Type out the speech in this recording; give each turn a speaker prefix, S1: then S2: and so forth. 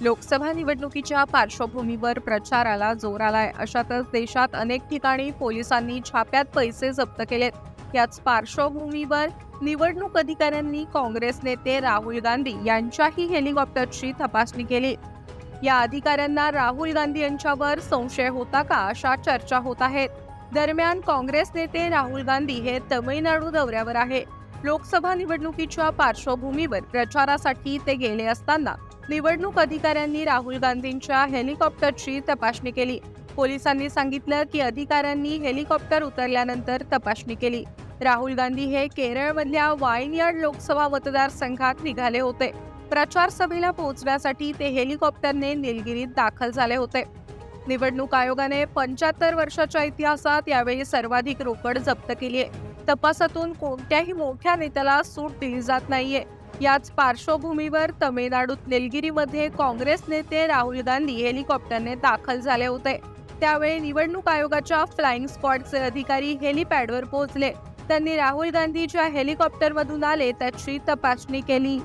S1: लोकसभा निवडणुकीच्या पार्श्वभूमीवर प्रचाराला जोर आलाय. अशातच देशात अनेक ठिकाणी पोलिसांनी छाप्यात पैसे जप्त केलेत. याच पार्श्वभूमीवर निवडणूक अधिकाऱ्यांनी काँग्रेस नेते राहुल गांधी यांच्याही हेलिकॉप्टरची तपासणी केली. या अधिकाऱ्यांना राहुल गांधी यांच्यावर संशय होता का अशा चर्चा होत आहेत. दरम्यान काँग्रेस नेते राहुल गांधी हे तमिळनाडू दौऱ्यावर आहे. लोकसभा निवडणुकीच्या पार्श्वभूमीवर प्रचारासाठी ते गेले असताना निवडणूक अधिकाऱ्यांनी राहुल गांधींच्या हेलिकॉप्टरची तपासणी केली. पोलिसांनी सांगितलं की अधिकाऱ्यांनी हेलिकॉप्टर उतरल्यानंतर तपासणी केली. राहुल गांधी हे केरळमधल्या वायनयार्ड लोकसभा मतदारसंघात निघाले होते. प्रचार सभेला पोहोचण्यासाठी ते हेलिकॉप्टरने निलगिरीत दाखल झाले होते. निवडणूक आयोगाने पंच्याहत्तर वर्षाच्या इतिहासात यावेळी सर्वाधिक रोकड जप्त केली आहे. तपासातून कोणत्याही मोठ्या नेत्याला सूट दिली जात नाहीये. याच पार्श्वभूमीवर तमिळनाडूत निलगिरीमध्ये काँग्रेस नेते राहुल गांधी हेलिकॉप्टरने दाखल झाले होते. त्यावेळी निवडणूक आयोगाच्या फ्लाइंग स्क्वॉडचे अधिकारी हेलिपॅडवर पोहोचले. त्यांनी राहुल गांधी ज्या हेलिकॉप्टरमधून आले त्याची तपासणी केली.